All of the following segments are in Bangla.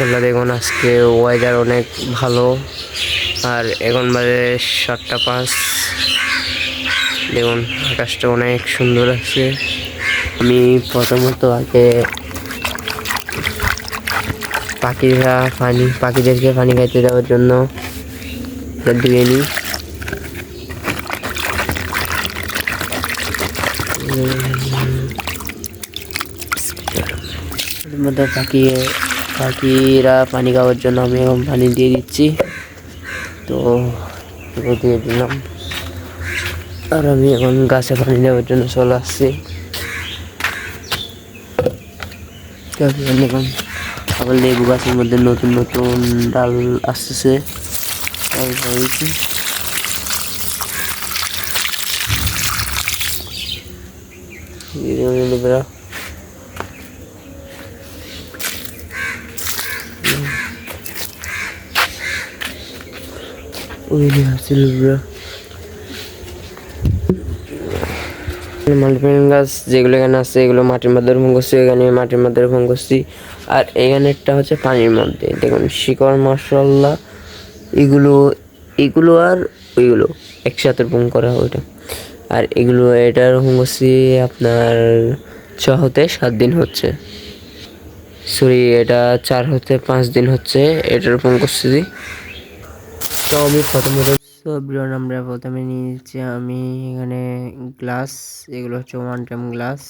মার্শাল্লাহ দেখুন আজকে ওয়েদার অনেক ভালো। আর এখন বাজে সাতটা পাঁচ। দেখুন, আকাশটা অনেক সুন্দর আছে। আমি প্রথমত আগে পাখিরা পানি, পাখিদেরকে পানি খাইতে দেওয়ার জন্য ধুয়ে নিই মধ্যে পাখি পাখিরা পানি খাওয়ার জন্য আমি এখন পানি দিয়ে দিচ্ছি। তো দিয়ে দিলাম। আর আমি এখন গাছে পানি দেওয়ার জন্য চলে আসছি। দেখুন আবার লেবু গাছের মধ্যে নতুন নতুন ডাল আসতেছে। তাই আছে লেবুরা মাল্টিপ্লেন গাছ, যেগুলো এখানে আছে, এগুলো মাটির মধ্যে রোপণ করছি, এখানে মাটির মধ্যে রোপণ করছি। আর এখানেরটা হচ্ছে পানির মধ্যে। দেখুন, শিকড় মাসাল্লাহ এগুলো এগুলো আর ওইগুলো একসাথে রোপণ করা ওইটা। আর এগুলো এটা রোপণ করছি আপনার ছ হতে সাত দিন হচ্ছে। সরি এটা চার হতে পাঁচ দিন হচ্ছে। এটা রোপণ করছি তো আমি প্রথমত তো বিরন আমরা প্রথমে নিয়ে নিচ্ছি আমি এখানে গ্লাস এগুলো হচ্ছে ওয়ান টাইম গ্লাস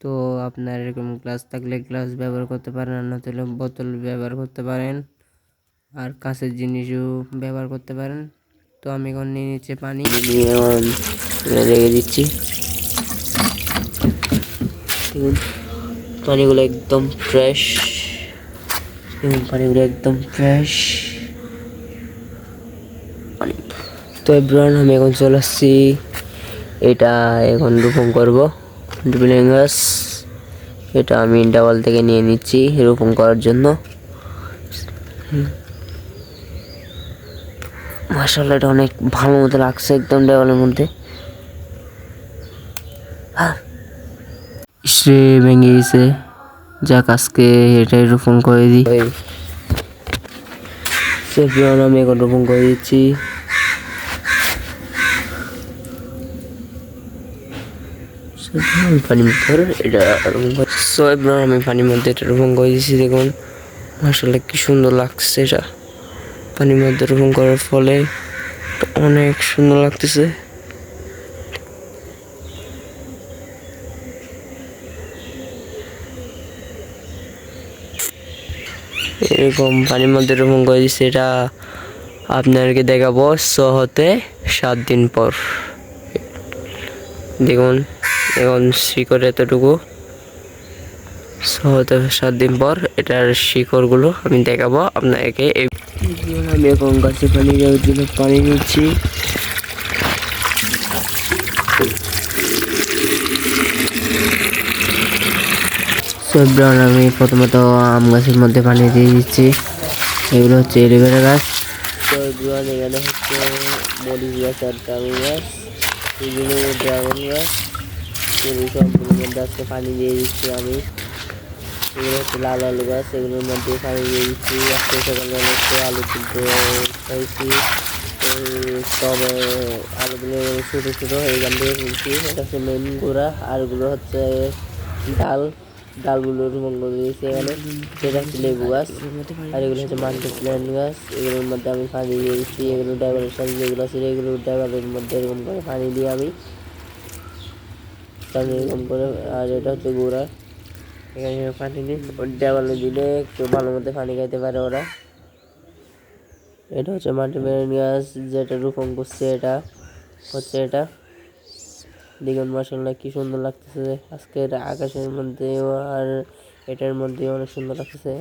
তো আপনার এরকম গ্লাস থাকলে গ্লাস ব্যবহার করতে পারেন আর নয়তো বোতল ব্যবহার করতে পারেন। আর কাঁচের জিনিসও ব্যবহার করতে পারেন। তো আমি এখন নিয়ে নিচ্ছি পানি। রেখে দিচ্ছি। পানিগুলো একদম ফ্রেশ এবং পানিগুলো একদম ফ্রেশ তো এভরিওয়ান আমি এখন চলে আসছি। এটা এখন রোপণ করব ডুবিলিং গাছ এটা আমি ডাবল থেকে নিয়ে নিচ্ছি রোপণ করার জন্য। মাসাল্লাহ এটা অনেক ভালো মতো লাগছে একদম ডাবলের মধ্যে। সে ভেঙে গেছে। যাক, আজকে এটাই রোপণ করে দিই। আমি এখন রোপণ করে দিচ্ছি। পানির মধ্যে এটা সো, এবার আমি পানির মধ্যে এটা রোপণ করে দিচ্ছি, দেখুন। আসলে কি সুন্দর লাগছে এটা। পানির মধ্যে রোপণ করার ফলে অনেক সুন্দর লাগতেছে। এরকম পানির মধ্যে রোপণ করে দিচ্ছে এটা আপনাদেরকে দেখাবো ছ হতে সাত দিন পর। দেখুন, এখন শিকড় এতটুকু। ছ হতে সাত দিন পর এটার শিকড়গুলো আমি দেখাবো আপনাকে এই আমি এখন গাছে পানি পানি নিচ্ছি সবরান আমি প্রথমত আম গাছের মধ্যে পানি দিয়ে দিচ্ছি। এগুলো হচ্ছে এলোভেরা গাছ। সবরান এখানে হচ্ছে মরিচ গাছ আর ড্রাগন গাছ। এগুলো ড্রাগন গাছ। এই সবগুলোর মধ্যে আজকে পানি দিয়ে দিচ্ছি আমি। এগুলো হচ্ছে লাল আলু গাছ। এগুলোর মধ্যে পানি দিয়ে দিচ্ছি। আজকে সকালবেলা হচ্ছে আলু তুলতে খাইছি তবে আলুগুলো ছোটো ছোটো এইখান থেকে তুলছি। এটা হচ্ছে মেন গোড়া। আর এগুলো হচ্ছে ডাল। ডালগুলো রোপণ করে দিয়েছি এখানে। সেটা হচ্ছে লেবু গাছ, আর এগুলো হচ্ছে মাল্টি প্ল্যান্ট গাছ। এগুলোর মধ্যে আমি পানি দিয়ে দিচ্ছি। এগুলো ড্রাগনের সাথে যেগুলো আছে, এগুলো ড্রাগনের মধ্যে এরকম করে পানি দিয়ে আমি পানি এরকম করে, আর এটা হচ্ছে গোড়া। এখানে পানি দিই। ড্রাগনে দিলে একটু ভালো মতো পানি খাইতে পারে ওরা। এটা হচ্ছে মাল্টি প্ল্যান্ট গাছ, যেটা রোপণ করছে এটা, হচ্ছে এটা। দেখুন মাসাল্লাহ কি সুন্দর লাগতেছে। আজকের আকাশের মধ্যেও আর এটার মধ্যেও অনেক সুন্দর লাগতেছে।